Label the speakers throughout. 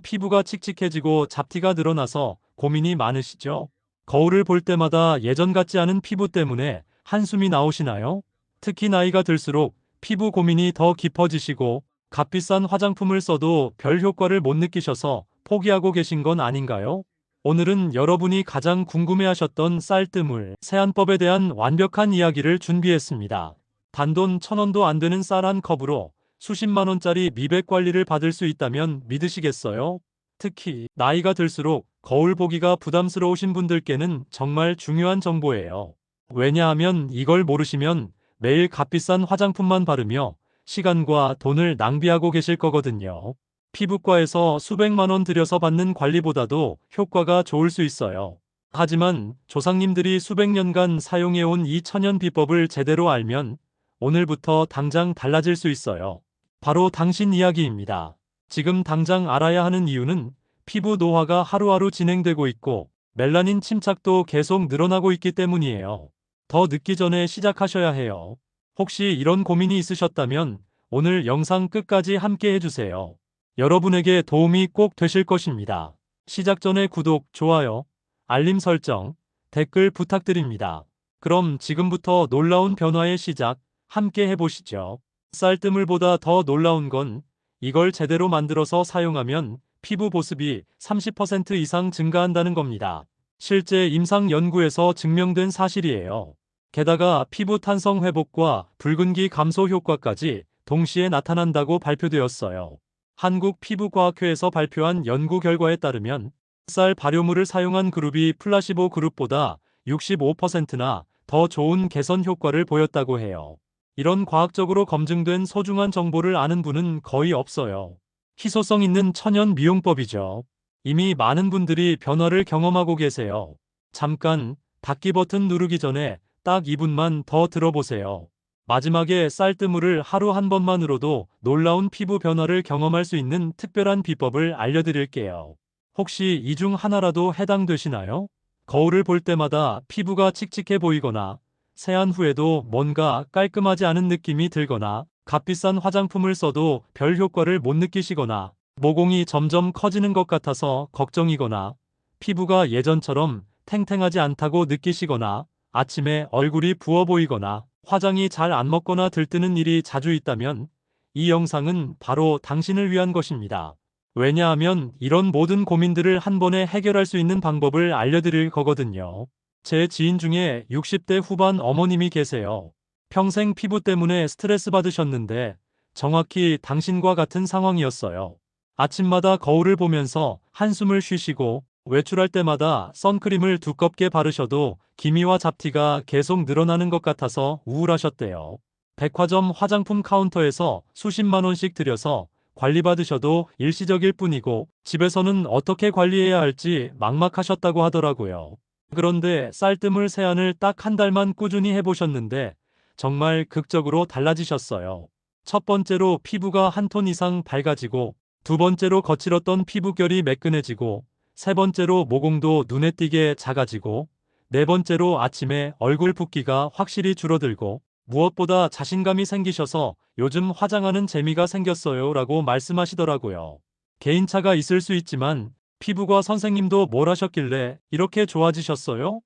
Speaker 1: 피부가 칙칙해지고 잡티가 늘어나서 고민이 많으시죠? 거울을 볼 때마다 예전 같지 않은 피부 때문에 한숨이 나오시나요? 특히 나이가 들수록 피부 고민이 더 깊어지시고 값비싼 화장품을 써도 별 효과를 못 느끼셔서 포기하고 계신 건 아닌가요? 오늘은 여러분이 가장 궁금해하셨던 쌀뜨물, 세안법에 대한 완벽한 이야기를 준비했습니다. 단돈 천 원도 안 되는 쌀 한 컵으로 수십만 원짜리 미백 관리를 받을 수 있다면 믿으시겠어요? 특히 나이가 들수록 거울 보기가 부담스러우신 분들께는 정말 중요한 정보예요. 왜냐하면 이걸 모르시면 매일 값비싼 화장품만 바르며 시간과 돈을 낭비하고 계실 거거든요. 피부과에서 수백만 원 들여서 받는 관리보다도 효과가 좋을 수 있어요. 하지만 조상님들이 수백 년간 사용해온 이 천연 비법을 제대로 알면 오늘부터 당장 달라질 수 있어요. 바로 당신 이야기입니다. 지금 당장 알아야 하는 이유는 피부 노화가 하루하루 진행되고 있고 멜라닌 침착도 계속 늘어나고 있기 때문이에요. 더 늦기 전에 시작하셔야 해요. 혹시 이런 고민이 있으셨다면 오늘 영상 끝까지 함께 해주세요. 여러분에게 도움이 꼭 되실 것입니다. 시작 전에 구독, 좋아요, 알림 설정, 댓글 부탁드립니다. 그럼 지금부터 놀라운 변화의 시작 함께 해보시죠. 쌀뜨물보다 더 놀라운 건 이걸 제대로 만들어서 사용하면 피부 보습이 30% 이상 증가한다는 겁니다. 실제 임상 연구에서 증명된 사실이에요. 게다가 피부 탄성 회복과 붉은기 감소 효과까지 동시에 나타난다고 발표되었어요. 한국피부과학회에서 발표한 연구 결과에 따르면 쌀 발효물을 사용한 그룹이 플라시보 그룹보다 65%나 더 좋은 개선 효과를 보였다고 해요. 이런 과학적으로 검증된 소중한 정보를 아는 분은 거의 없어요. 희소성 있는 천연 미용법이죠. 이미 많은 분들이 변화를 경험하고 계세요. 잠깐 닫기 버튼 누르기 전에 딱 2분만 더 들어보세요. 마지막에 쌀뜨물을 하루 한 번만으로도 놀라운 피부 변화를 경험할 수 있는 특별한 비법을 알려드릴게요. 혹시 이 중 하나라도 해당되시나요? 거울을 볼 때마다 피부가 칙칙해 보이거나 세안 후에도 뭔가 깔끔하지 않은 느낌이 들거나 값비싼 화장품을 써도 별 효과를 못 느끼시거나 모공이 점점 커지는 것 같아서 걱정이거나 피부가 예전처럼 탱탱하지 않다고 느끼시거나 아침에 얼굴이 부어 보이거나 화장이 잘 안 먹거나 들뜨는 일이 자주 있다면 이 영상은 바로 당신을 위한 것입니다. 왜냐하면 이런 모든 고민들을 한 번에 해결할 수 있는 방법을 알려드릴 거거든요. 제 지인 중에 60대 후반 어머님이 계세요. 평생 피부 때문에 스트레스 받으셨는데 정확히 당신과 같은 상황이었어요. 아침마다 거울을 보면서 한숨을 쉬시고 외출할 때마다 선크림을 두껍게 바르셔도 기미와 잡티가 계속 늘어나는 것 같아서 우울하셨대요. 백화점 화장품 카운터에서 수십만 원씩 들여서 관리받으셔도 일시적일 뿐이고 집에서는 어떻게 관리해야 할지 막막하셨다고 하더라고요. 그런데 쌀뜨물 세안을 딱 한 달만 꾸준히 해보셨는데 정말 극적으로 달라지셨어요. 첫 번째로 피부가 한 톤 이상 밝아지고 두 번째로 거칠었던 피부결이 매끈해지고 세 번째로 모공도 눈에 띄게 작아지고 네 번째로 아침에 얼굴 붓기가 확실히 줄어들고 무엇보다 자신감이 생기셔서 요즘 화장하는 재미가 생겼어요 라고 말씀하시더라고요. 개인차가 있을 수 있지만 피부과 선생님도 뭘 하셨길래 이렇게 좋아지셨어요?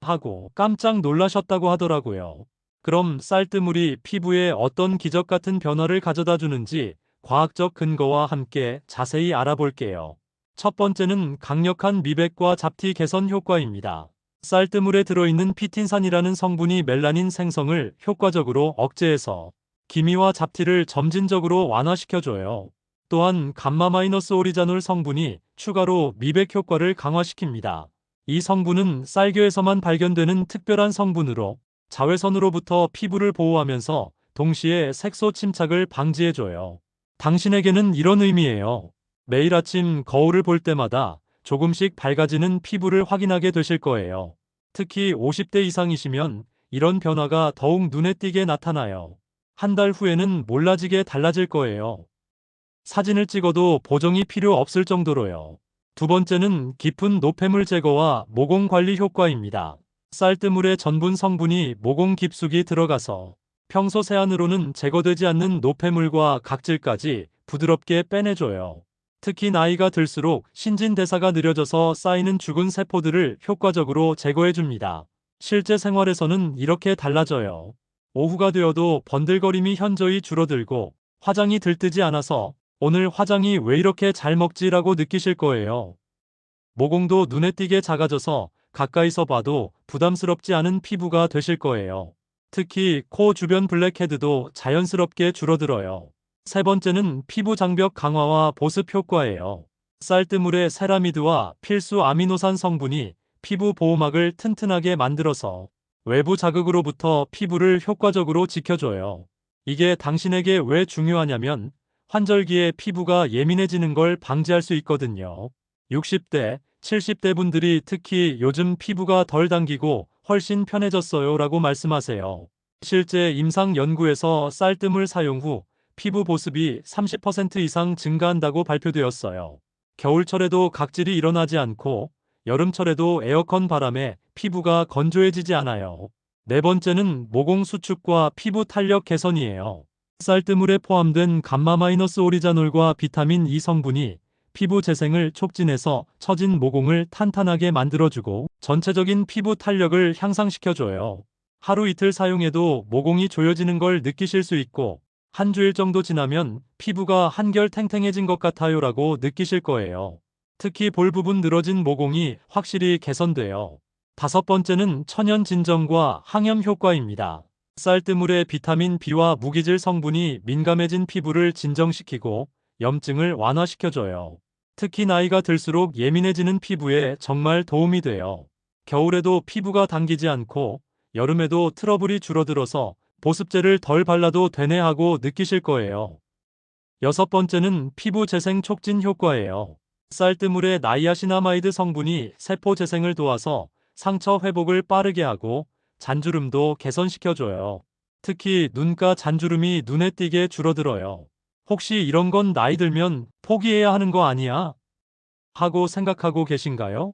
Speaker 1: 하고 깜짝 놀라셨다고 하더라고요. 그럼 쌀뜨물이 피부에 어떤 기적 같은 변화를 가져다 주는지 과학적 근거와 함께 자세히 알아볼게요. 첫 번째는 강력한 미백과 잡티 개선 효과입니다. 쌀뜨물에 들어있는 피틴산이라는 성분이 멜라닌 생성을 효과적으로 억제해서 기미와 잡티를 점진적으로 완화시켜줘요. 또한 감마마이너스 오리자놀 성분이 추가로 미백 효과를 강화시킵니다. 이 성분은 쌀겨에서만 발견되는 특별한 성분으로 자외선으로부터 피부를 보호하면서 동시에 색소 침착을 방지해줘요. 당신에게는 이런 의미예요. 매일 아침 거울을 볼 때마다 조금씩 밝아지는 피부를 확인하게 되실 거예요. 특히 50대 이상이시면 이런 변화가 더욱 눈에 띄게 나타나요. 한 달 후에는 몰라지게 달라질 거예요. 사진을 찍어도 보정이 필요 없을 정도로요. 두 번째는 깊은 노폐물 제거와 모공 관리 효과입니다. 쌀뜨물의 전분 성분이 모공 깊숙이 들어가서 평소 세안으로는 제거되지 않는 노폐물과 각질까지 부드럽게 빼내줘요. 특히 나이가 들수록 신진대사가 느려져서 쌓이는 죽은 세포들을 효과적으로 제거해줍니다. 실제 생활에서는 이렇게 달라져요. 오후가 되어도 번들거림이 현저히 줄어들고 화장이 들뜨지 않아서 오늘 화장이 왜 이렇게 잘 먹지라고 느끼실 거예요. 모공도 눈에 띄게 작아져서 가까이서 봐도 부담스럽지 않은 피부가 되실 거예요. 특히 코 주변 블랙헤드도 자연스럽게 줄어들어요. 세 번째는 피부 장벽 강화와 보습 효과예요. 쌀뜨물의 세라미드와 필수 아미노산 성분이 피부 보호막을 튼튼하게 만들어서 외부 자극으로부터 피부를 효과적으로 지켜줘요. 이게 당신에게 왜 중요하냐면 환절기에 피부가 예민해지는 걸 방지할 수 있거든요. 60대, 70대 분들이 특히 요즘 피부가 덜 당기고 훨씬 편해졌어요 라고 말씀하세요. 실제 임상 연구에서 쌀뜨물 사용 후 피부 보습이 30% 이상 증가한다고 발표되었어요. 겨울철에도 각질이 일어나지 않고 여름철에도 에어컨 바람에 피부가 건조해지지 않아요. 네 번째는 모공 수축과 피부 탄력 개선이에요. 쌀뜨물에 포함된 감마마이너스 오리자놀과 비타민 E 성분이 피부 재생을 촉진해서 처진 모공을 탄탄하게 만들어주고 전체적인 피부 탄력을 향상시켜줘요. 하루 이틀 사용해도 모공이 조여지는 걸 느끼실 수 있고 한 주일 정도 지나면 피부가 한결 탱탱해진 것 같아요 라고 느끼실 거예요. 특히 볼 부분 늘어진 모공이 확실히 개선돼요. 다섯 번째는 천연 진정과 항염 효과입니다. 쌀뜨물의 비타민 B와 무기질 성분이 민감해진 피부를 진정시키고 염증을 완화시켜줘요. 특히 나이가 들수록 예민해지는 피부에 정말 도움이 돼요. 겨울에도 피부가 당기지 않고 여름에도 트러블이 줄어들어서 보습제를 덜 발라도 되네 하고 느끼실 거예요. 여섯 번째는 피부 재생 촉진 효과예요. 쌀뜨물의 나이아시나마이드 성분이 세포 재생을 도와서 상처 회복을 빠르게 하고 잔주름도 개선시켜줘요. 특히 눈가 잔주름이 눈에 띄게 줄어들어요. 혹시 이런 건 나이 들면 포기해야 하는 거 아니야? 하고 생각하고 계신가요?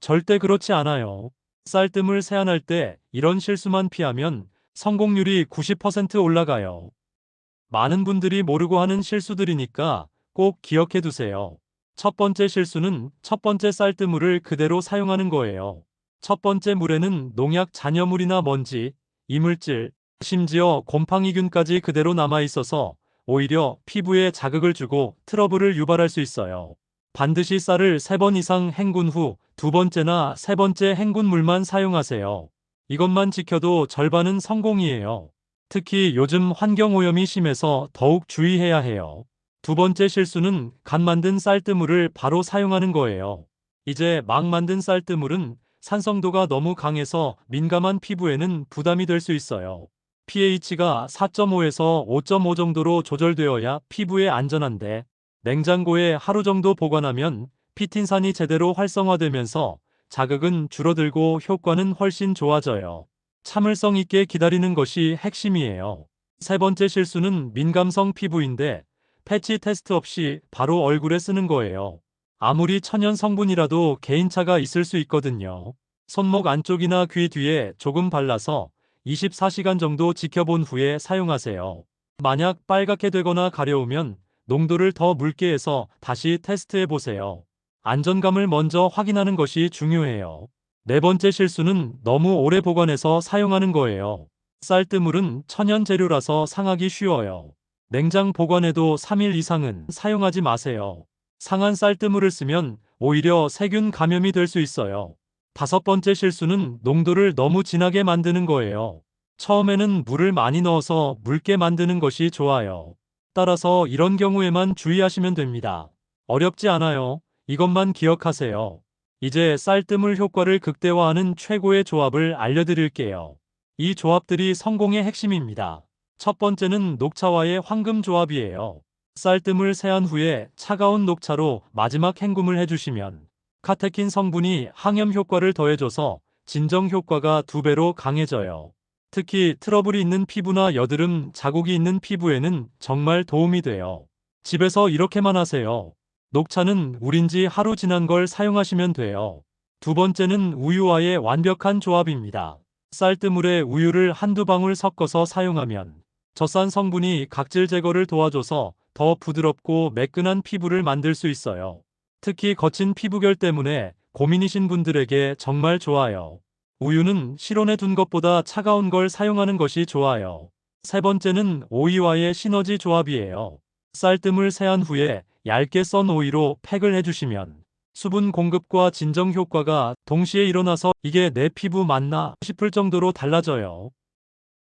Speaker 1: 절대 그렇지 않아요. 쌀뜨물 세안할 때 이런 실수만 피하면 성공률이 90% 올라가요. 많은 분들이 모르고 하는 실수들이니까 꼭 기억해 두세요. 첫 번째 실수는 첫 번째 쌀뜨물을 그대로 사용하는 거예요. 첫 번째 물에는 농약 잔여물이나 먼지, 이물질, 심지어 곰팡이균까지 그대로 남아 있어서 오히려 피부에 자극을 주고 트러블을 유발할 수 있어요. 반드시 쌀을 3번 이상 헹군 후 두 번째나 세 번째 헹군 물만 사용하세요. 이것만 지켜도 절반은 성공이에요. 특히 요즘 환경오염이 심해서 더욱 주의해야 해요. 두 번째 실수는 갓 만든 쌀뜨물을 바로 사용하는 거예요. 이제 막 만든 쌀뜨물은 산성도가 너무 강해서 민감한 피부에는 부담이 될 수 있어요. pH가 4.5에서 5.5 정도로 조절되어야 피부에 안전한데 냉장고에 하루 정도 보관하면 피틴산이 제대로 활성화되면서 자극은 줄어들고 효과는 훨씬 좋아져요. 참을성 있게 기다리는 것이 핵심이에요. 세 번째 실수는 민감성 피부인데 패치 테스트 없이 바로 얼굴에 쓰는 거예요. 아무리 천연 성분이라도 개인차가 있을 수 있거든요. 손목 안쪽이나 귀 뒤에 조금 발라서 24시간 정도 지켜본 후에 사용하세요. 만약 빨갛게 되거나 가려우면 농도를 더 묽게 해서 다시 테스트해 보세요. 안전감을 먼저 확인하는 것이 중요해요. 네 번째 실수는 너무 오래 보관해서 사용하는 거예요. 쌀뜨물은 천연 재료라서 상하기 쉬워요. 냉장 보관해도 3일 이상은 사용하지 마세요. 상한 쌀뜨물을 쓰면 오히려 세균 감염이 될 수 있어요. 다섯 번째 실수는 농도를 너무 진하게 만드는 거예요. 처음에는 물을 많이 넣어서 묽게 만드는 것이 좋아요. 따라서 이런 경우에만 주의하시면 됩니다. 어렵지 않아요. 이것만 기억하세요. 이제 쌀뜨물 효과를 극대화하는 최고의 조합을 알려드릴게요. 이 조합들이 성공의 핵심입니다. 첫 번째는 녹차와의 황금 조합이에요. 쌀뜨물 세안 후에 차가운 녹차로 마지막 헹굼을 해주시면 카테킨 성분이 항염 효과를 더해줘서 진정 효과가 두 배로 강해져요. 특히 트러블이 있는 피부나 여드름, 자국이 있는 피부에는 정말 도움이 돼요. 집에서 이렇게만 하세요. 녹차는 우린지 하루 지난 걸 사용하시면 돼요. 두 번째는 우유와의 완벽한 조합입니다. 쌀뜨물에 우유를 한두 방울 섞어서 사용하면 젖산 성분이 각질 제거를 도와줘서 더 부드럽고 매끈한 피부를 만들 수 있어요. 특히 거친 피부결 때문에 고민이신 분들에게 정말 좋아요. 우유는 실온에 둔 것보다 차가운 걸 사용하는 것이 좋아요. 세 번째는 오이와의 시너지 조합이에요. 쌀뜨물 세안 후에 얇게 썬 오이로 팩을 해주시면 수분 공급과 진정 효과가 동시에 일어나서 이게 내 피부 맞나 싶을 정도로 달라져요.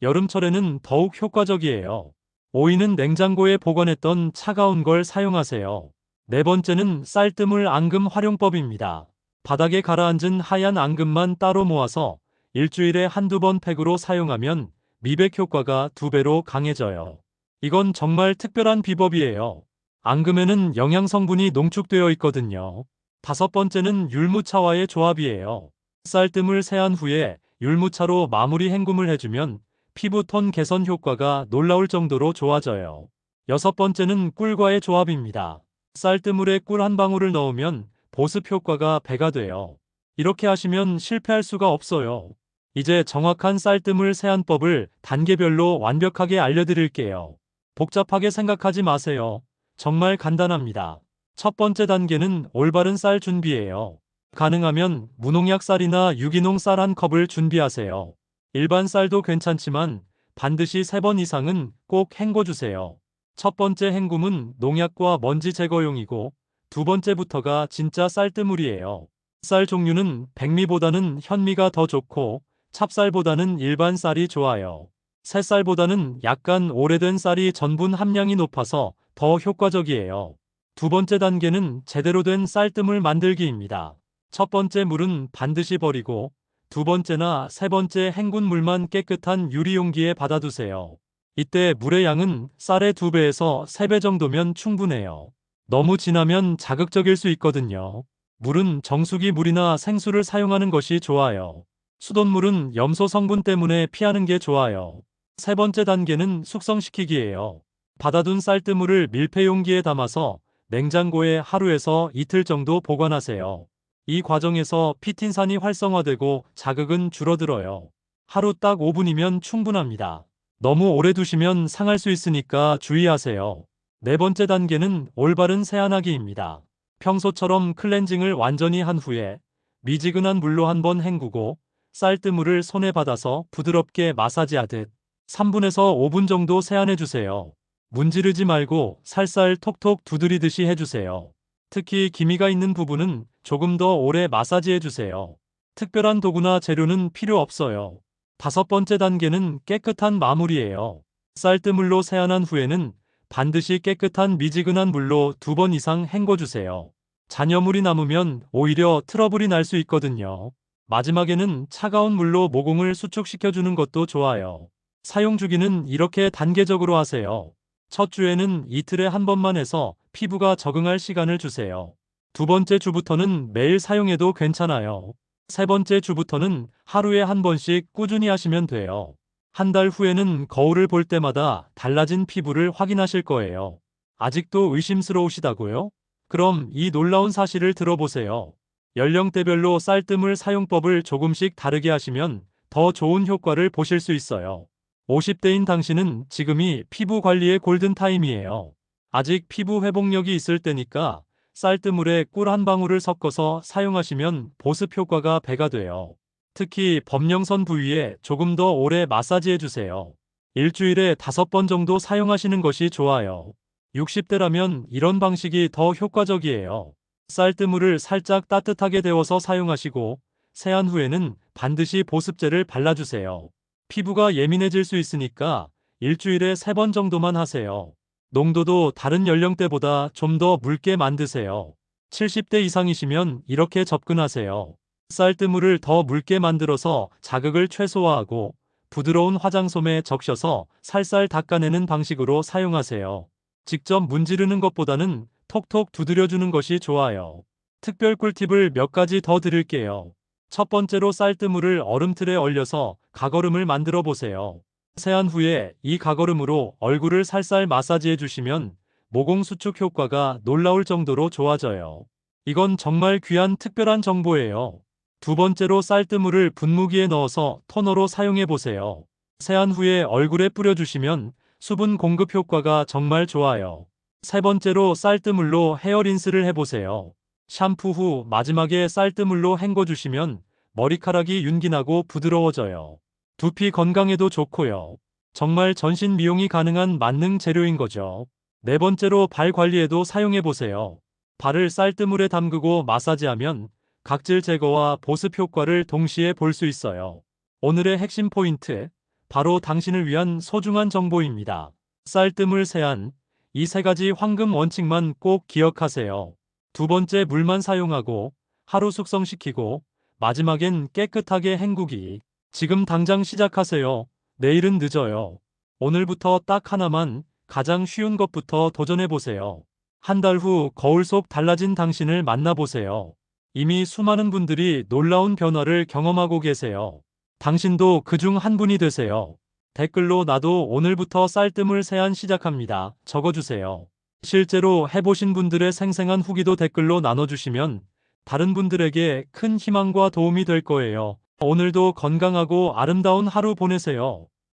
Speaker 1: 여름철에는 더욱 효과적이에요. 오이는 냉장고에 보관했던 차가운 걸 사용하세요. 네 번째는 쌀뜨물 앙금 활용법입니다. 바닥에 가라앉은 하얀 앙금만 따로 모아서 일주일에 한두 번 팩으로 사용하면 미백 효과가 두 배로 강해져요. 이건 정말 특별한 비법이에요. 앙금에는 영양 성분이 농축되어 있거든요. 다섯 번째는 율무차와의 조합이에요. 쌀뜨물 세안 후에 율무차로 마무리 헹굼을 해주면 피부톤 개선 효과가 놀라울 정도로 좋아져요. 여섯 번째는 꿀과의 조합입니다. 쌀뜨물에 꿀 한 방울을 넣으면 보습 효과가 배가 돼요. 이렇게 하시면 실패할 수가 없어요. 이제 정확한 쌀뜨물 세안법을 단계별로 완벽하게 알려드릴게요. 복잡하게 생각하지 마세요. 정말 간단합니다. 첫 번째 단계는 올바른 쌀 준비예요. 가능하면 무농약 쌀이나 유기농 쌀 한 컵을 준비하세요. 일반 쌀도 괜찮지만 반드시 3번 이상은 꼭 헹궈주세요. 첫 번째 헹굼은 농약과 먼지 제거용이고 두 번째부터가 진짜 쌀뜨물이에요. 쌀 종류는 백미보다는 현미가 더 좋고 찹쌀보다는 일반 쌀이 좋아요. 새쌀보다는 약간 오래된 쌀이 전분 함량이 높아서 더 효과적이에요. 두 번째 단계는 제대로 된 쌀뜨물 만들기입니다. 첫 번째 물은 반드시 버리고 두 번째나 세 번째 헹군 물만 깨끗한 유리용기에 받아두세요. 이때 물의 양은 쌀의 두 배에서 세배 정도면 충분해요. 너무 진하면 자극적일 수 있거든요. 물은 정수기 물이나 생수를 사용하는 것이 좋아요. 수돗물은 염소 성분 때문에 피하는 게 좋아요. 세 번째 단계는 숙성시키기예요. 받아둔 쌀뜨물을 밀폐 용기에 담아서 냉장고에 하루에서 이틀 정도 보관하세요. 이 과정에서 피틴산이 활성화되고 자극은 줄어들어요. 하루 딱 5분이면 충분합니다. 너무 오래 두시면 상할 수 있으니까 주의하세요. 네 번째 단계는 올바른 세안하기입니다. 평소처럼 클렌징을 완전히 한 후에 미지근한 물로 한번 헹구고 쌀뜨물을 손에 받아서 부드럽게 마사지하듯 3분에서 5분 정도 세안해 주세요. 문지르지 말고 살살 톡톡 두드리듯이 해주세요. 특히 기미가 있는 부분은 조금 더 오래 마사지해 주세요. 특별한 도구나 재료는 필요 없어요. 다섯 번째 단계는 깨끗한 마무리예요. 쌀뜨물로 세안한 후에는 반드시 깨끗한 미지근한 물로 두 번 이상 헹궈주세요. 잔여물이 남으면 오히려 트러블이 날 수 있거든요. 마지막에는 차가운 물로 모공을 수축시켜주는 것도 좋아요. 사용 주기는 이렇게 단계적으로 하세요. 첫 주에는 이틀에 한 번만 해서 피부가 적응할 시간을 주세요. 두 번째 주부터는 매일 사용해도 괜찮아요. 세 번째 주부터는 하루에 한 번씩 꾸준히 하시면 돼요. 한 달 후에는 거울을 볼 때마다 달라진 피부를 확인하실 거예요. 아직도 의심스러우시다고요? 그럼 이 놀라운 사실을 들어보세요. 연령대별로 쌀뜨물 사용법을 조금씩 다르게 하시면 더 좋은 효과를 보실 수 있어요. 50대인 당신은 지금이 피부 관리의 골든타임이에요. 아직 피부 회복력이 있을 때니까 쌀뜨물에 꿀 한 방울을 섞어서 사용하시면 보습 효과가 배가 돼요. 특히 범령선 부위에 조금 더 오래 마사지해 주세요. 일주일에 다섯 번 정도 사용하시는 것이 좋아요. 60대라면 이런 방식이 더 효과적이에요. 쌀뜨물을 살짝 따뜻하게 데워서 사용하시고 세안 후에는 반드시 보습제를 발라주세요. 피부가 예민해질 수 있으니까 일주일에 세번 정도만 하세요. 농도도 다른 연령대보다 좀 더 묽게 만드세요. 70대 이상이시면 이렇게 접근하세요. 쌀뜨물을 더 묽게 만들어서 자극을 최소화하고 부드러운 화장솜에 적셔서 살살 닦아내는 방식으로 사용하세요. 직접 문지르는 것보다는 톡톡 두드려주는 것이 좋아요. 특별 꿀팁을 몇 가지 더 드릴게요. 첫 번째로 쌀뜨물을 얼음틀에 얼려서 가거름을 만들어 보세요. 세안 후에 이 가거름으로 얼굴을 살살 마사지해 주시면 모공 수축 효과가 놀라울 정도로 좋아져요. 이건 정말 귀한 특별한 정보예요. 두 번째로 쌀뜨물을 분무기에 넣어서 토너로 사용해 보세요. 세안 후에 얼굴에 뿌려주시면 수분 공급 효과가 정말 좋아요. 세 번째로 쌀뜨물로 헤어린스를 해보세요. 샴푸 후 마지막에 쌀뜨물로 헹궈주시면 머리카락이 윤기나고 부드러워져요. 두피 건강에도 좋고요. 정말 전신 미용이 가능한 만능 재료인 거죠. 네 번째로 발 관리에도 사용해보세요. 발을 쌀뜨물에 담그고 마사지하면 각질 제거와 보습 효과를 동시에 볼 수 있어요. 오늘의 핵심 포인트, 바로 당신을 위한 소중한 정보입니다. 쌀뜨물 세안, 이 세 가지 황금 원칙만 꼭 기억하세요. 두 번째 물만 사용하고 하루 숙성시키고 마지막엔 깨끗하게 헹구기. 지금 당장 시작하세요. 내일은 늦어요. 오늘부터 딱 하나만 가장 쉬운 것부터 도전해보세요. 한 달 후 거울 속 달라진 당신을 만나보세요. 이미 수많은 분들이 놀라운 변화를 경험하고 계세요. 당신도 그 중 한 분이 되세요. 댓글로 나도 오늘부터 쌀뜨물 세안 시작합니다. 적어주세요. 실제로 해보신 분들의 생생한 후기도 댓글로 나눠주시면 다른 분들에게 큰 희망과 도움이 될 거예요. 오늘도 건강하고 아름다운 하루 보내세요.